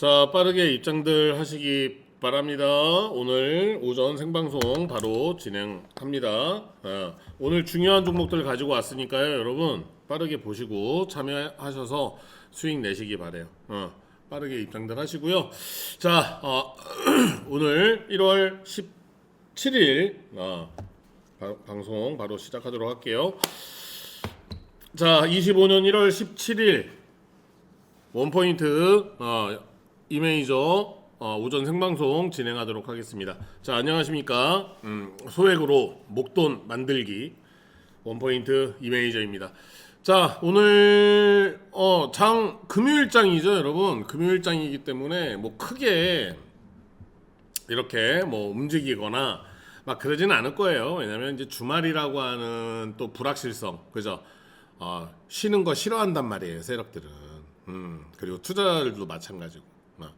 자, 빠르게 입장들 하시기 바랍니다. 오늘 오전 생방송 바로 진행합니다. 아, 오늘 중요한 종목들 가지고 왔으니까요, 여러분 빠르게 보시고 참여하셔서 수익 내시기 바래요. 어, 빠르게 입장들 하시고요. 자, 어, 오늘 1월 17일 어, 바- 방송 바로 시작하도록 할게요. 자, 25년 1월 17일 원포인트 어, 이메이저 어, 오전 생방송 진행하도록 하겠습니다. 자 안녕하십니까 음, 소액으로 목돈 만들기 원포인트 이메이저입니다. 자 오늘 어, 장 금요일장이죠 여러분 금요일장이기 때문에 뭐 크게 이렇게 뭐 움직이거나 막 그러지는 않을 거예요. 왜냐면 이제 주말이라고 하는 또 불확실성, 그죠? 어, 쉬는 거 싫어한단 말이에요, 세력들은. 음, 그리고 투자들도 마찬가지고. 어.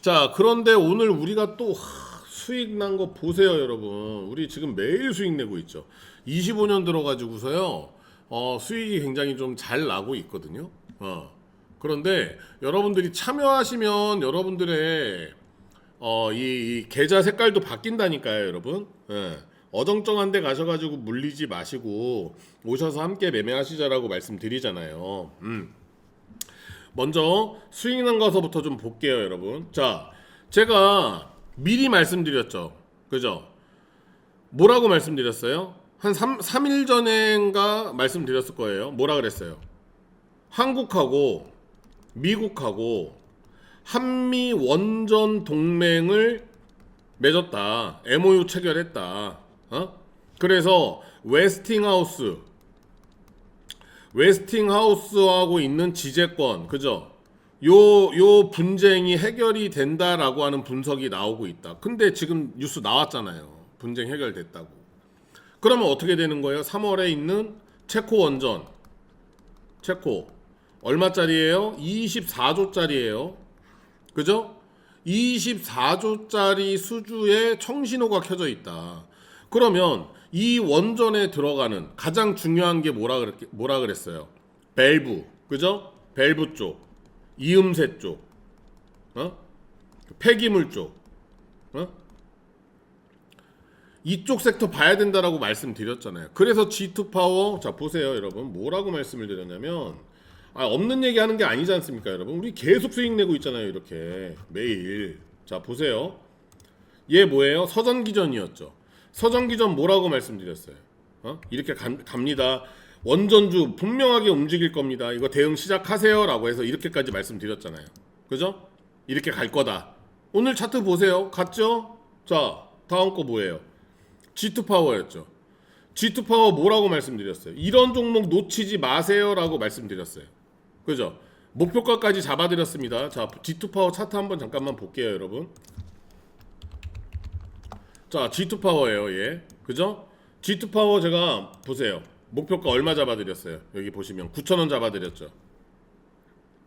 자, 그런데 오늘 우리가 또 하, 수익 난 거 보세요, 여러분. 우리 지금 매일 수익 내고 있죠. 25년 들어가지고서요, 어, 수익이 굉장히 좀 잘 나고 있거든요. 어. 그런데 여러분들이 참여하시면 여러분들의 어, 이, 이 계좌 색깔도 바뀐다니까요, 여러분. 예. 어정쩡한 데 가셔가지고 물리지 마시고 오셔서 함께 매매하시자라고 말씀드리잖아요. 음. 먼저 수익 난 거서부터 좀 볼게요, 여러분. 자, 제가 미리 말씀드렸죠. 그죠? 뭐라고 말씀드렸어요? 한 3, 3일 전인가 말씀드렸을 거예요. 뭐라 그랬어요? 한국하고 미국하고 한미 원전 동맹을 맺었다. MOU 체결했다. 어? 그래서 웨스팅하우스 웨스팅하우스하고 있는 지재권, 그죠? 요, 요 분쟁이 해결이 된다라고 하는 분석이 나오고 있다. 근데 지금 뉴스 나왔잖아요. 분쟁 해결됐다고. 그러면 어떻게 되는 거예요? 3월에 있는 체코 원전. 체코. 얼마짜리예요? 24조짜리예요. 그죠? 24조짜리 수주에 청신호가 켜져 있다. 그러면 이 원전에 들어가는 가장 중요한 게 뭐라 그랬, 뭐라 그랬어요? 밸브. 그죠? 밸브 쪽. 이음새 쪽. 어? 폐기물 쪽. 어? 이쪽 섹터 봐야 된다라고 말씀드렸잖아요. 그래서 G2 파워 자 보세요, 여러분. 뭐라고 말씀을 드렸냐면 아, 없는 얘기 하는 게 아니지 않습니까, 여러분? 우리 계속 수익 내고 있잖아요, 이렇게. 매일. 자, 보세요. 얘 뭐예요? 서전기전이었죠. 서전기전 뭐라고 말씀드렸어요? 어? 이렇게 감, 갑니다. 원전주 분명하게 움직일 겁니다. 이거 대응 시작하세요 라고 해서 이렇게까지 말씀드렸잖아요. 그죠? 이렇게 갈 거다. 오늘 차트 보세요. 갔죠? 자, 다음 거 뭐예요? G2 파워였죠. G2 파워 뭐라고 말씀드렸어요? 이런 종목 놓치지 마세요 라고 말씀드렸어요. 그죠? 목표가까지 잡아드렸습니다. 자, G2 파워 차트 한번 잠깐만 볼게요, 여러분. 자, G2 파워예요, 얘. 그죠? G2 파워 제가 보세요. 목표가 얼마 잡아드렸어요? 여기 보시면 9,000원 잡아드렸죠.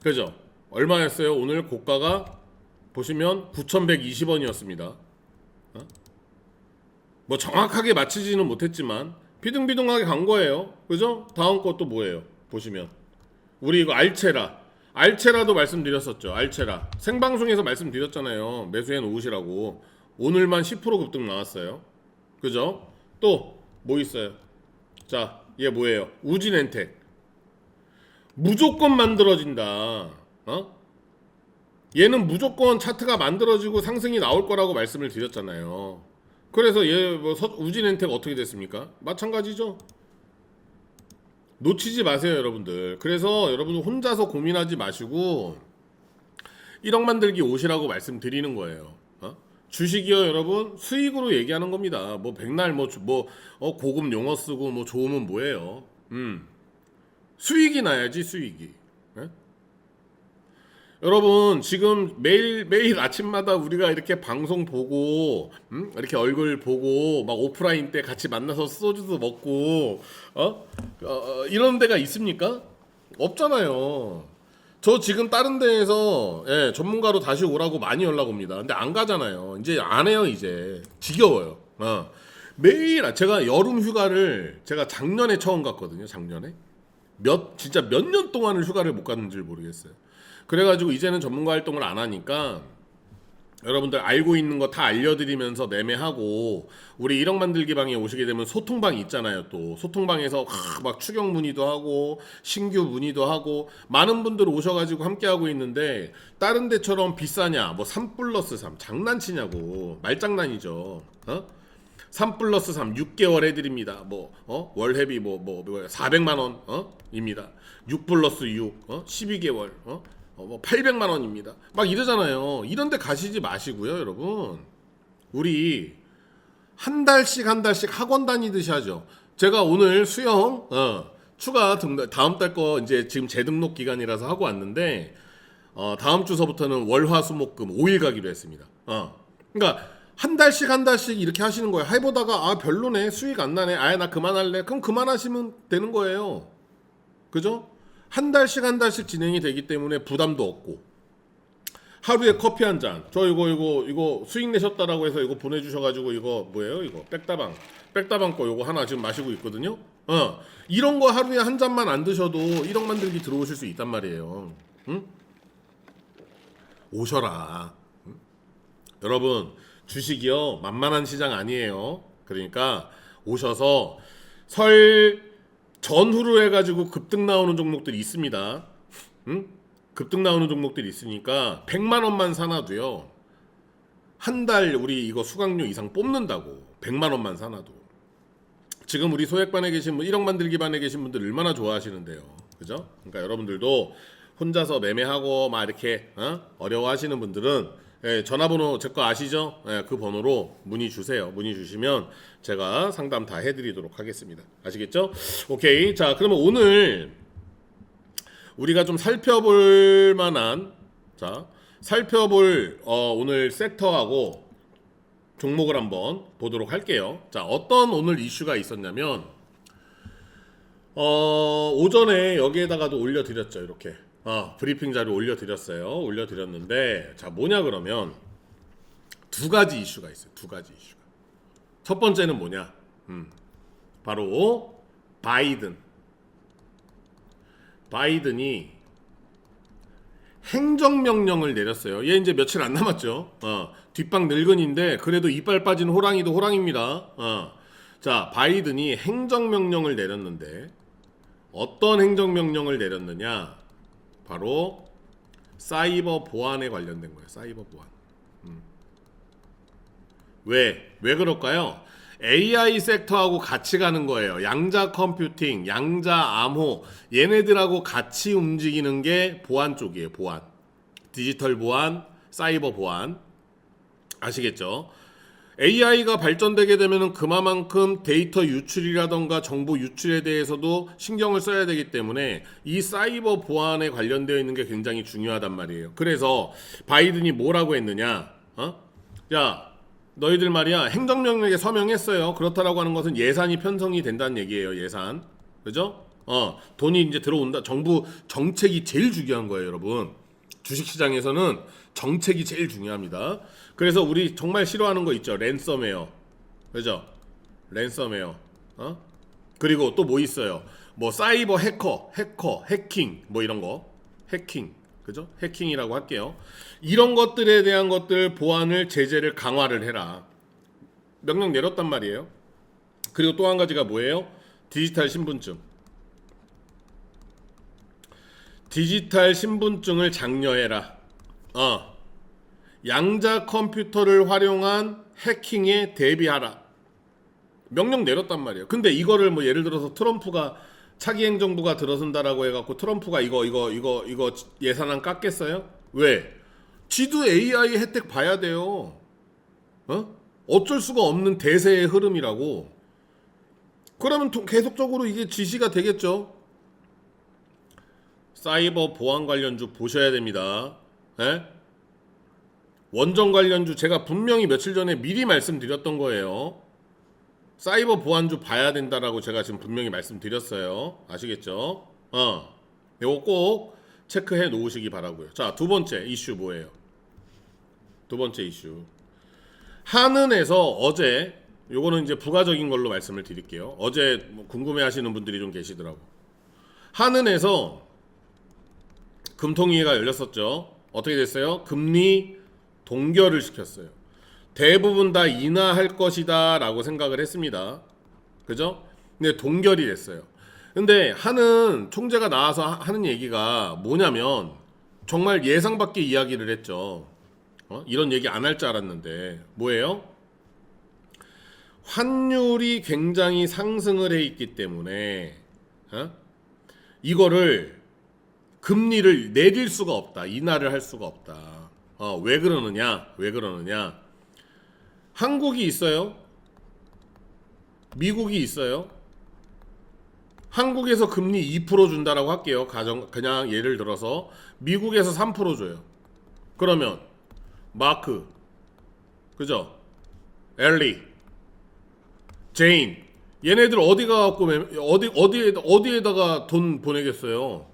그죠? 얼마였어요? 오늘 고가가 보시면 9,120원이었습니다. 뭐 정확하게 맞히지는 못했지만 비등비등하게 간 거예요. 그죠? 다음 것도 뭐예요? 보시면 우리 이거 알체라 알체라도 말씀드렸었죠. 알체라 생방송에서 말씀드렸잖아요. 매수해 놓으시라고 오늘만 10% 급등 나왔어요. 그죠? 또 뭐 있어요? 자, 얘 뭐예요? 우진엔텍 무조건 만들어진다. 어? 얘는 무조건 차트가 만들어지고 상승이 나올 거라고 말씀을 드렸잖아요. 그래서 얘 뭐 우진엔텍 어떻게 됐습니까? 마찬가지죠. 놓치지 마세요, 여러분들. 그래서 여러분들 혼자서 고민하지 마시고 1억 만들기 오시라고 말씀드리는 거예요. 어? 주식이요, 여러분 수익으로 얘기하는 겁니다. 뭐 백날 뭐뭐 어, 고급 용어 쓰고 뭐 좋으면 뭐예요? 음 수익이 나야지 수익이. 예? 여러분 지금 매일 매일 아침마다 우리가 이렇게 방송 보고 음? 이렇게 얼굴 보고 막 오프라인 때 같이 만나서 소주도 먹고 어? 어 이런 데가 있습니까? 없잖아요. 저 지금 다른 데에서 예, 전문가로 다시 오라고 많이 연락 옵니다. 근데 안 가잖아요. 이제 안 해요 이제 지겨워요. 어. 매일 아- 제가 여름 휴가를 제가 작년에 처음 갔거든요. 작년에 몇 진짜 몇 년 동안을 휴가를 못 갔는지 모르겠어요. 그래 가지고 이제는 전문가 활동을 안 하니까 여러분들 알고 있는 거 다 알려드리면서 매매하고 우리 1억 만들기 방에 오시게 되면 소통방이 있잖아요 또 소통방에서 하, 막 추경 문의도 하고 신규 문의도 하고 많은 분들 오셔가지고 함께 하고 있는데 다른 데처럼 비싸냐 뭐 3 플러스 3 장난치냐고 말장난이죠 어? 3 플러스 3 6개월 해드립니다. 뭐 어? 월회비 뭐뭐 뭐, 400만 원 어? 입니다. 6 플러스 6 어? 12개월 어? 어, 뭐 800만 원입니다. 막 이러잖아요. 이런데 가시지 마시고요, 여러분. 우리 한 달씩 한 달씩 학원 다니듯이 하죠. 제가 오늘 수영 어, 추가 등록 다음 달 거 이제 지금 재등록 기간이라서 하고 왔는데 어, 다음 주서부터는 월화수목금 5일 가기로 했습니다. 어. 그러니까 한 달씩 한 달씩 이렇게 하시는 거예요. 해보다가 아 별로네 수익 안 나네. 아예 나 그만할래. 그럼 그만하시면 되는 거예요. 그죠? 한 달씩 한 달씩 진행이 되기 때문에 부담도 없고 하루에 커피 한 잔. 저 이거 이거 이거 수익 내셨다라고 해서 이거 보내주셔가지고 이거 뭐예요? 이거 백다방 백다방 거 이거 하나 지금 마시고 있거든요. 어 이런 거 하루에 한 잔만 안 드셔도 1억 만들기 들어오실 수 있단 말이에요. 응? 오셔라. 응? 여러분 주식이요 만만한 시장 아니에요. 그러니까 오셔서 설 전후로 해가지고 급등 나오는 종목들이 있습니다. 응? 급등 나오는 종목들이 있으니까 100만 원만 사놔도요. 한 달 우리 이거 수강료 이상 뽑는다고 100만 원만 사놔도 지금 우리 소액반에 계신 분 1억 만들기 반에 계신 분들 얼마나 좋아하시는데요. 그죠? 그러니까 여러분들도 혼자서 매매하고 막 이렇게 어? 어려워하시는 분들은 예, 전화번호 제 거 아시죠? 예, 그 번호로 문의 주세요. 문의 주시면 제가 상담 다 해드리도록 하겠습니다. 아시겠죠? 오케이. 자, 그러면 오늘 우리가 좀 살펴볼 만한 자 살펴볼 어, 오늘 섹터하고 종목을 한번 보도록 할게요. 자 어떤 오늘 이슈가 있었냐면 어, 오전에 여기에다가도 올려드렸죠 이렇게 어, 브리핑 자료 올려드렸어요. 올려드렸는데 자 뭐냐 그러면 두 가지 이슈가 있어요. 두 가지 이슈가 첫 번째는 뭐냐? 음, 바로 바이든 바이든이 행정명령을 내렸어요. 얘 이제 며칠 안 남았죠. 어, 뒷방 늙은인데 그래도 이빨 빠진 호랑이도 호랑입니다. 어. 자, 바이든이 행정명령을 내렸는데 어떤 행정명령을 내렸느냐? 바로 사이버 보안에 관련된 거예요. 사이버 보안. 음. 왜? 왜 그럴까요? AI 섹터하고 같이 가는 거예요. 양자 컴퓨팅, 양자 암호 얘네들하고 같이 움직이는 게 보안 쪽이에요. 보안. 디지털 보안, 사이버 보안. 아시겠죠? AI가 발전되게 되면은 그만큼 데이터 유출이라던가 정보 유출에 대해서도 신경을 써야 되기 때문에 이 사이버 보안에 관련되어 있는 게 굉장히 중요하단 말이에요. 그래서 바이든이 뭐라고 했느냐? 어? 야, 너희들 말이야 행정명령에 서명했어요. 그렇다라고 하는 것은 예산이 편성이 된다는 얘기예요. 예산, 그죠? 어 돈이 이제 들어온다. 정부 정책이 제일 중요한 거예요, 여러분. 주식시장에서는 정책이 제일 중요합니다. 그래서 우리 정말 싫어하는 거 있죠, 랜섬웨어, 그죠? 랜섬웨어, 어? 그리고 또 뭐 있어요? 뭐 사이버 해커, 해커, 해킹, 뭐 이런 거, 해킹. 그죠? 해킹이라고 할게요. 이런 것들에 대한 것들 보안을 제재를 강화를 해라. 명령 내렸단 말이에요. 그리고 또 한 가지가 뭐예요? 디지털 신분증. 디지털 신분증을 장려해라. 어. 양자 컴퓨터를 활용한 해킹에 대비하라. 명령 내렸단 말이에요. 근데 이거를 뭐 예를 들어서 트럼프가 차기 행정부가 들어선다라고 해갖고 트럼프가 이거 이거 이거 이거 예산안 깎겠어요? 왜? 지도 AI 혜택 봐야 돼요. 어? 어쩔 수가 없는 대세의 흐름이라고. 그러면 도- 계속적으로 이게 지시가 되겠죠. 사이버 보안 관련주 보셔야 됩니다. 예? 원전 관련주 제가 분명히 며칠 전에 미리 말씀드렸던 거예요. 사이버 보안주 봐야 된다라고 제가 지금 분명히 말씀드렸어요. 아시겠죠? 어. 이거 꼭 체크해 놓으시기 바라고요. 자, 두 번째 이슈 뭐예요? 두 번째 이슈. 한은에서 어제 요거는 이제 부가적인 걸로 말씀을 드릴게요. 어제 뭐 궁금해 하시는 분들이 좀 계시더라고. 한은에서 금통위회가 열렸었죠. 어떻게 됐어요? 금리 동결을 시켰어요. 대부분 다 인하할 것이다 라고 생각을 했습니다. 그죠? 근데 동결이 됐어요. 근데 하는 총재가 나와서 하- 하는 얘기가 뭐냐면 정말 예상 밖의 이야기를 했죠. 어? 이런 얘기 안 할 줄 알았는데 뭐예요? 환율이 굉장히 상승을 해 있기 때문에 어? 이거를 금리를 내릴 수가 없다. 인하를 할 수가 없다. 어, 왜 그러느냐? 왜 그러느냐? 한국이 있어요. 미국이 있어요. 한국에서 금리 2% 준다라고 할게요. 가정 그냥 예를 들어서 미국에서 3% 줘요. 그러면 마크 그죠? 엘리 제인 얘네들 어디 가갖고 매- 어디 어디에 어디에다가 돈 보내겠어요?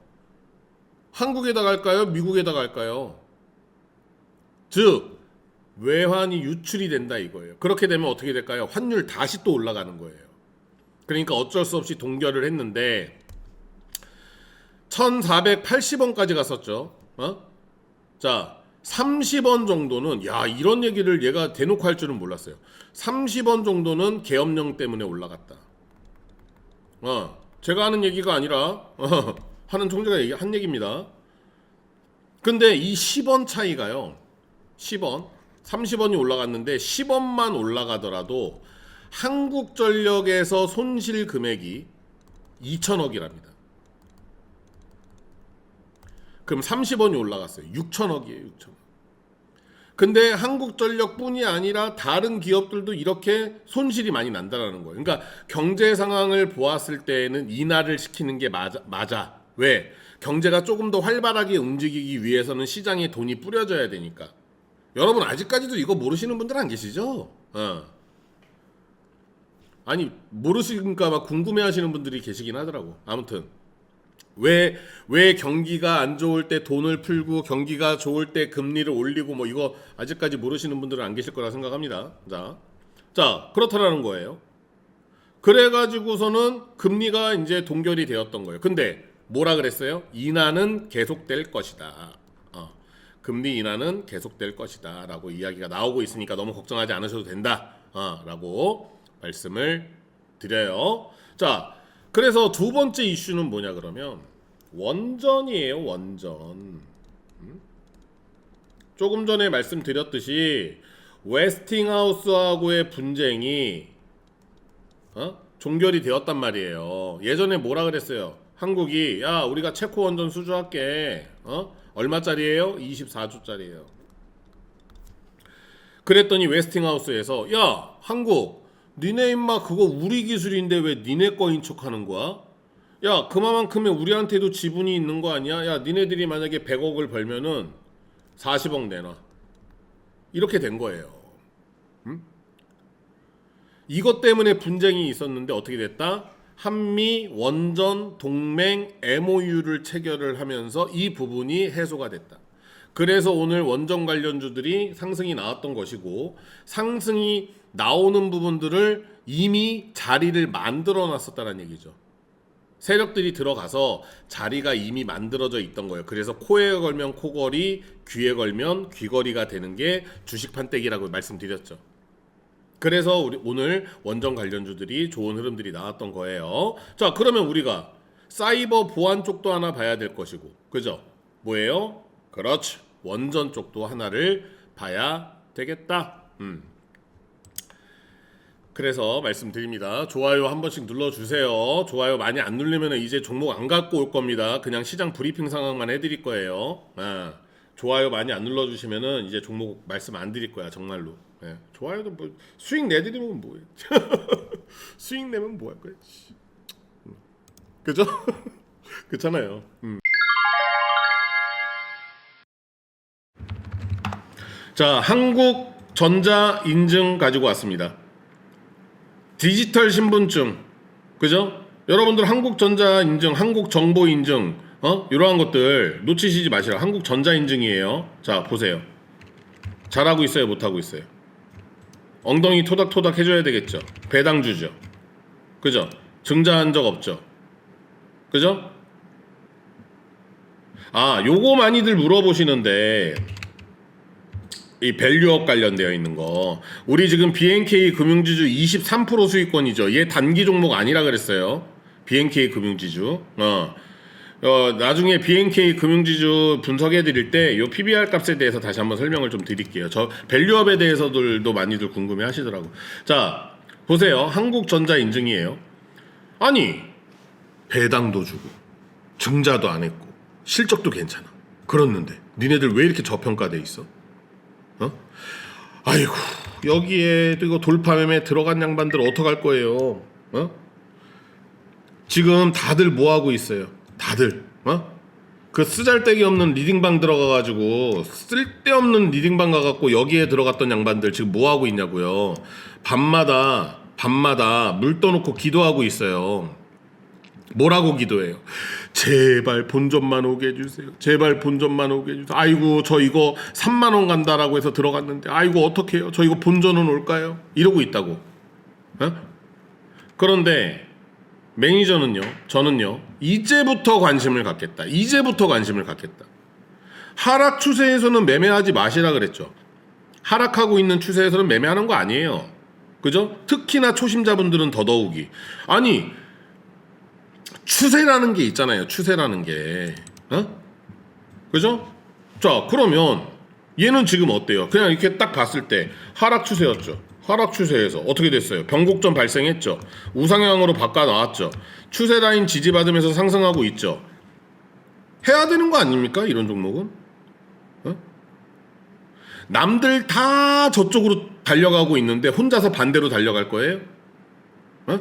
한국에다 갈까요? 미국에다 갈까요? 즉 외환이 유출이 된다 이거예요. 그렇게 되면 어떻게 될까요? 환율 다시 또 올라가는 거예요. 그러니까 어쩔 수 없이 동결을 했는데 1480원까지 갔었죠. 어? 자, 30원 정도는 야, 이런 얘기를 얘가 대놓고 할 줄은 몰랐어요. 30원 정도는 계엄령 때문에 올라갔다. 어, 제가 하는 얘기가 아니라 어, 하는 총재가 얘기, 한 얘기입니다. 근데 이 10원 차이가요. 10원, 30원이 올라갔는데 10원만 올라가더라도 한국전력에서 손실 금액이 2천억이랍니다. 그럼 30원이 올라갔어요. 6천억이에요, 6천억. 근데 한국전력뿐이 아니라 다른 기업들도 이렇게 손실이 많이 난다라는 거예요. 그러니까 경제 상황을 보았을 때에는 인하를 시키는 게 맞아. 맞아. 왜? 경제가 조금 더 활발하게 움직이기 위해서는 시장에 돈이 뿌려져야 되니까. 여러분 아직까지도 이거 모르시는 분들 안 계시죠? 어. 아니 모르시니까 막 궁금해하시는 분들이 계시긴 하더라고. 아무튼 왜 왜 경기가 안 좋을 때 돈을 풀고 경기가 좋을 때 금리를 올리고 뭐 이거 아직까지 모르시는 분들은 안 계실 거라 생각합니다. 자, 자 그렇다라는 거예요. 그래가지고서는 금리가 이제 동결이 되었던 거예요. 근데 뭐라 그랬어요? 인하는 계속될 것이다. 어, 금리 인하는 계속될 것이다 라고 이야기가 나오고 있으니까 너무 걱정하지 않으셔도 된다라고 말씀을 드려요. 자, 그래서 두 번째 이슈는 뭐냐 그러면 원전이에요. 원전. 음? 조금 전에 말씀드렸듯이 웨스팅하우스하고의 분쟁이 어? 종결이 되었단 말이에요. 예전에 뭐라 그랬어요? 한국이 야 우리가 체코 원전 수주할게. 어? 얼마짜리예요? 24조짜리예요. 그랬더니 웨스팅하우스에서 야 한국 니네 임마 그거 우리 기술인데 왜 니네 거인 척하는 거야? 야 그만큼면 우리한테도 지분이 있는 거 아니야? 야 니네들이 만약에 100억을 벌면은 40억 내놔. 이렇게 된 거예요. 음? 이것 때문에 분쟁이 있었는데 어떻게 됐다? 한미 원전 동맹 MOU를 체결을 하면서 이 부분이 해소가 됐다. 그래서 오늘 원전 관련주들이 상승이 나왔던 것이고 상승이 나오는 부분들을 이미 자리를 만들어 놨었다는 얘기죠. 세력들이 들어가서 자리가 이미 만들어져 있던 거예요. 그래서 코에 걸면 코걸이, 귀에 걸면 귀걸이가 되는 게 주식 판때기라고 말씀드렸죠. 그래서 우리 오늘 원전 관련주들이 좋은 흐름들이 나왔던 거예요. 자, 그러면 우리가 사이버 보안 쪽도 하나 봐야 될 것이고, 그죠? 뭐예요? 그렇죠. 원전 쪽도 하나를 봐야 되겠다. 음. 그래서 말씀드립니다. 좋아요 한 번씩 눌러주세요. 좋아요 많이 안 누르면 이제 종목 안 갖고 올 겁니다. 그냥 시장 브리핑 상황만 해드릴 거예요. 아, 좋아요 많이 안 눌러주시면은 이제 종목 말씀 안 드릴 거야 정말로. 예, 좋아요도 뭐 수익 내드리면 뭐해? 수익 내면 뭐 할 거야? 씨. 음. 그죠? 그렇잖아요. 음. 자, 한국 전자 인증 가지고 왔습니다. 디지털 신분증, 그죠? 여러분들 한국 전자 인증, 한국 정보 인증, 어? 이러한 것들 놓치시지 마시라. 한국 전자 인증이에요. 자, 보세요. 잘하고 있어요, 못하고 있어요. 엉덩이 토닥토닥 해줘야 되겠죠. 배당 주죠. 그죠? 증자한 적 없죠. 그죠? 아, 요거 많이들 물어보시는데 이 밸류업 관련되어 있는 거. 우리 지금 BNK 금융지주 23% 수익권이죠. 얘 단기 종목 아니라 그랬어요. BNK 금융지주. 어. 어, 나중에 BNK 금융지주 분석해 드릴 때 요 PBR 값에 대해서 다시 한번 설명을 좀 드릴게요. 저 밸류업에 대해서들도 많이들 궁금해 하시더라고. 자, 보세요. 한국전자 인증이에요. 아니, 배당도 주고 증자도 안 했고 실적도 괜찮아. 그렇는데 니네들 왜 이렇게 저평가돼 있어? 어? 아이고 여기에 또 이거 돌파 매매 들어간 양반들 어떡할 거예요? 어? 지금 다들 뭐 하고 있어요? 다들 어? 그 쓰잘데기 없는 리딩방 들어가가지고 쓸데없는 리딩방 가갖고 여기에 들어갔던 양반들 지금 뭐 하고 있냐고요? 밤마다 밤마다 물 떠놓고 기도하고 있어요. 뭐라고 기도해요? 제발 본전만 오게 해주세요. 제발 본전만 오게 해주세요. 아이고 저 이거 3만 원 간다라고 해서 들어갔는데 아이고 어떡해요? 저 이거 본전은 올까요? 이러고 있다고. 어? 그런데 매니저는요, 저는요, 이제부터 관심을 갖겠다. 이제부터 관심을 갖겠다. 하락 추세에서는 매매하지 마시라 그랬죠. 하락하고 있는 추세에서는 매매하는 거 아니에요. 그죠? 특히나 초심자분들은 더더욱이. 아니, 추세라는 게 있잖아요. 추세라는 게. 어? 그죠? 자, 그러면 얘는 지금 어때요? 그냥 이렇게 딱 봤을 때 하락 추세였죠. 하락 추세에서 어떻게 됐어요? 변곡점 발생했죠. 우상향으로 바꿔 나왔죠. 추세 라인 지지받으면서 상승하고 있죠. 해야 되는 거 아닙니까? 이런 종목은? 어? 남들 다 저쪽으로 달려가고 있는데 혼자서 반대로 달려갈 거예요? 어?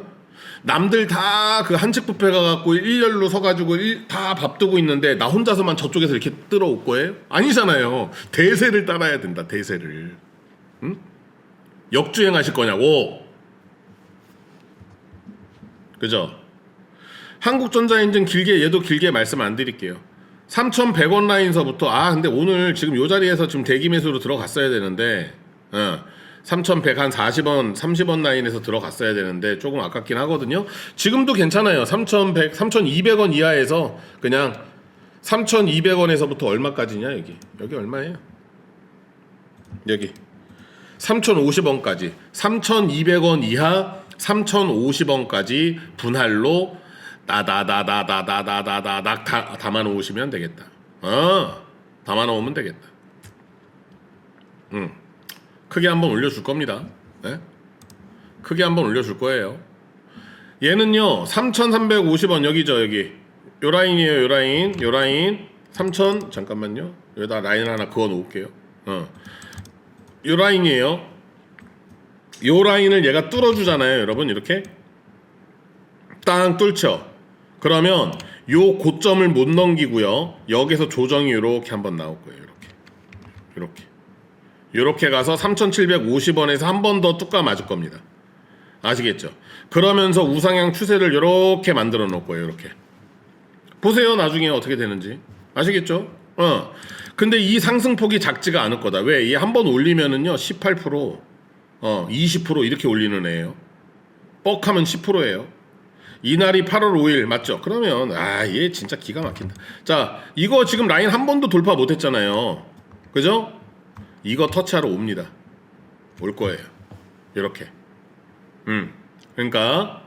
남들 다 그 한측 뷔페 가갖고 일렬로 서가지고 일, 다 밥두고 있는데 나 혼자서만 저쪽에서 이렇게 들어올 거예요? 아니잖아요. 대세를 따라야 된다. 대세를. 응? 역주행하실 거냐고. 그죠? 한국전자인증 길게 얘도 길게 말씀 안 드릴게요. 3,100원 라인서부터 아 근데 오늘 지금 요 자리에서 지금 대기 매수로 들어갔어야 되는데 어, 3,100 한 40원, 30원 라인에서 들어갔어야 되는데 조금 아깝긴 하거든요. 지금도 괜찮아요. 3,100, 3,200원 이하에서 그냥 3,200원에서부터 얼마까지냐 여기 여기 얼마예요? 여기 3,050원까지 3,200원 이하 3,050원까지 분할로 나다다다다다다다닥 담아 놓으시면 되겠다. 어, 담아 놓으면 되겠다. 음, 크게 한번 올려줄 겁니다. 네? 크게 한번 올려줄 거예요. 얘는요, 3,350원 여기죠 여기. 요 라인이에요, 요 라인, 요 라인. 3,000 잠깐만요. 여기다 라인 하나 그어 놓을게요. 어. 요 라인이에요. 요 라인을 얘가 뚫어주잖아요, 여러분 이렇게. 땅 뚫죠. 그러면 요 고점을 못 넘기고요. 여기서 조정이 이렇게 한번 나올 거예요. 이렇게. 이렇게. 이렇게 가서 3,750원에서 한 번 더 뚜까 맞을 겁니다. 아시겠죠? 그러면서 우상향 추세를 이렇게 만들어 놓을 거예요. 이렇게. 보세요. 나중에 어떻게 되는지. 아시겠죠? 어. 근데 이 상승폭이 작지가 않을 거다. 왜? 이한번 올리면은요. 18% 어, 20% 이렇게 올리는 애예요. 뻑하면 10%예요. 이날이 8월 5일 맞죠? 그러면 아 얘 진짜 기가 막힌다. 자 이거 지금 라인 한 번도 돌파 못 했잖아요. 그죠? 이거 터치하러 옵니다. 올 거예요. 이렇게. 음 그러니까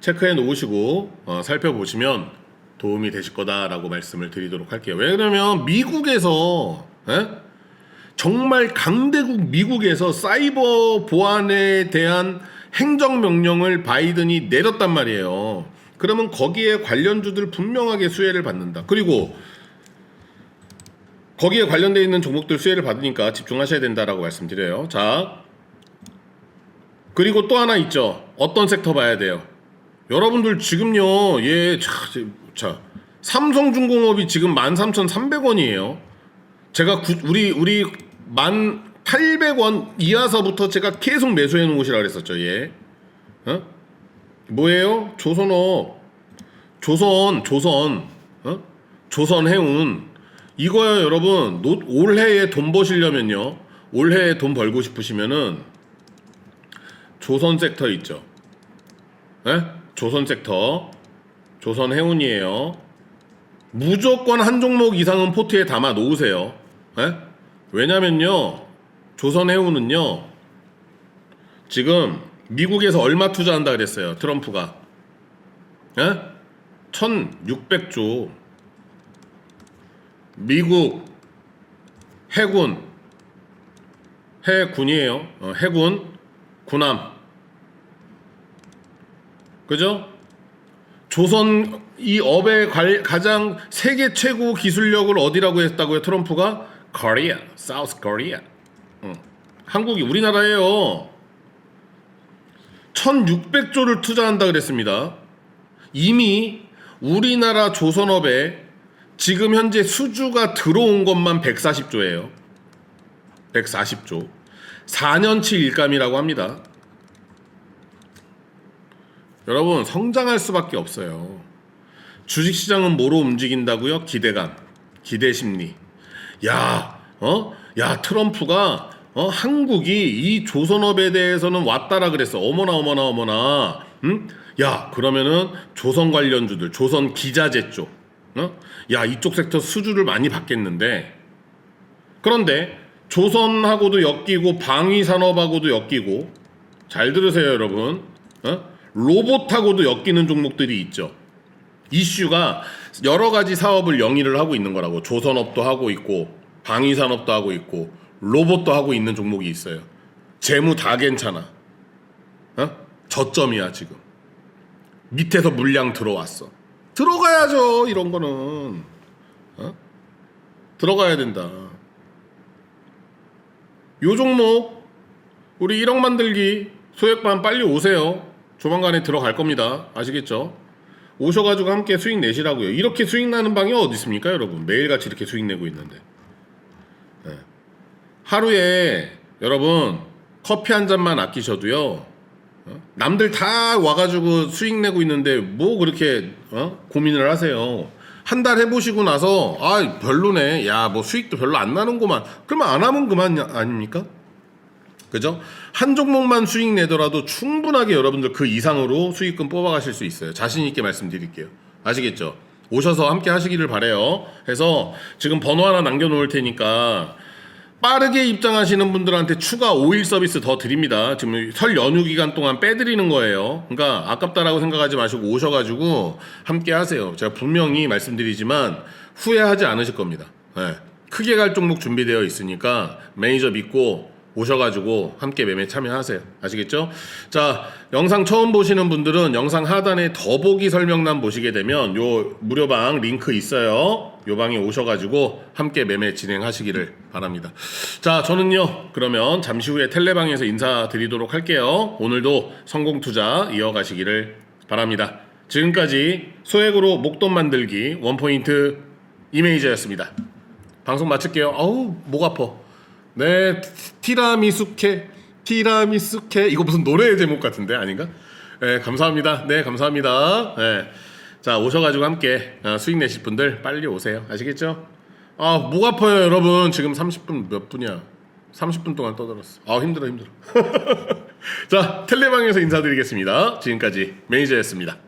체크해 놓으시고 어, 살펴보시면 도움이 되실 거다라고 말씀을 드리도록 할게요. 왜냐면 미국에서 에? 정말 강대국 미국에서 사이버 보안에 대한 행정 명령을 바이든이 내렸단 말이에요. 그러면 거기에 관련주들 분명하게 수혜를 받는다. 그리고 거기에 관련되어 있는 종목들 수혜를 받으니까 집중하셔야 된다라고 말씀드려요. 자, 그리고 또 하나 있죠. 어떤 섹터 봐야 돼요? 여러분들 지금요, 예, 자, 자 삼성중공업이 지금 13,300원이에요. 제가 구, 우리 우리 만 800원 이하서부터 제가 계속 매수해 놓으시라 그랬었죠. 예. 어? 뭐예요? 조선업. 조선, 조선. 어? 조선 해운. 이거요, 여러분. 노, 올해에 돈 버시려면요. 올해에 돈 벌고 싶으시면은 조선 섹터 있죠. 예? 조선 섹터. 조선 해운이에요. 무조건 한 종목 이상은 포트에 담아 놓으세요. 예? 왜냐면요. 조선 해운은요. 지금 미국에서 얼마 투자한다 그랬어요. 트럼프가. 예? 1600조. 미국 해군 해군이에요. 어, 해군 군함. 그죠? 조선 이 업의 관- 가장 세계 최고 기술력을 어디라고 했다고요? 트럼프가 코리아. 응. 한국이 우리나라예요. 1600조를 투자한다 그랬습니다. 이미 우리나라 조선업에 지금 현재 수주가 들어온 것만 140조예요. 140조. 4년치 일감이라고 합니다. 여러분 성장할 수밖에 없어요. 주식시장은 뭐로 움직인다고요? 기대감, 기대 심리. 야, 어, 야 트럼프가 어 한국이 이 조선업에 대해서는 왔다라 그랬어. 어머나 어머나 어머나. 응? 야 그러면은 조선 관련주들, 조선 기자재 쪽, 어? 야 이쪽 섹터 수주를 많이 받겠는데. 그런데 조선하고도 엮이고 방위 산업하고도 엮이고 잘 들으세요 여러분. 어? 로봇하고도 엮이는 종목들이 있죠. 이슈가 여러 가지 사업을 영위를 하고 있는 거라고 조선업도 하고 있고 방위 산업도 하고 있고 로봇도 하고 있는 종목이 있어요. 재무 다 괜찮아. 어? 저점이야 지금. 밑에서 물량 들어왔어. 들어가야죠 이런 거는. 어? 들어가야 된다. 요 종목 우리 1억 만들기 소액반 빨리 오세요. 조만간에 들어갈 겁니다. 아시겠죠? 오셔가지고 함께 수익 내시라고요. 이렇게 수익 나는 방이 어디 있습니까, 여러분? 매일같이 이렇게 수익 내고 있는데. 네. 하루에 여러분 커피 한 잔만 아끼셔도요. 어? 남들 다 와가지고 수익 내고 있는데 뭐 그렇게 어? 고민을 하세요. 한 달 해보시고 나서 아 별로네. 야 뭐 수익도 별로 안 나는구만. 그러면 안 하면 그만 아닙니까? 그죠? 한 종목만 수익 내더라도 충분하게 여러분들 그 이상으로 수익금 뽑아가실 수 있어요. 자신 있게 말씀드릴게요. 아시겠죠? 오셔서 함께 하시기를 바래요. 해서 지금 번호 하나 남겨놓을 테니까 빠르게 입장하시는 분들한테 추가 5일 서비스 더 드립니다. 지금 설 연휴 기간 동안 빼드리는 거예요. 그러니까 아깝다라고 생각하지 마시고 오셔가지고 함께 하세요. 제가 분명히 말씀드리지만 후회하지 않으실 겁니다. 예. 크게 갈 종목 준비되어 있으니까 매니저 믿고 오셔가지고 함께 매매 참여하세요. 아시겠죠? 자, 영상 처음 보시는 분들은 영상 하단에 더보기 설명란 보시게 되면 요 무료방 링크 있어요. 요 방에 오셔가지고 함께 매매 진행하시기를 바랍니다. 자, 저는요, 그러면 잠시 후에 텔레방에서 인사드리도록 할게요. 오늘도 성공 투자 이어가시기를 바랍니다. 지금까지 소액으로 목돈 만들기 원포인트 이메이저였습니다. 방송 마칠게요. 아우, 목 아파. 네, 티라미수케, 티라미수케. 이거 무슨 노래 제목 같은데 아닌가? 네, 감사합니다. 네, 감사합니다. 네. 자, 오셔가지고 함께 어, 수익 내실 분들 빨리 오세요. 아시겠죠? 아, 목 아파요, 여러분. 지금 30분 몇 분이야? 30분 동안 떠들었어. 아, 힘들어, 힘들어. 자, 텔레방에서 인사드리겠습니다. 지금까지 매니저였습니다.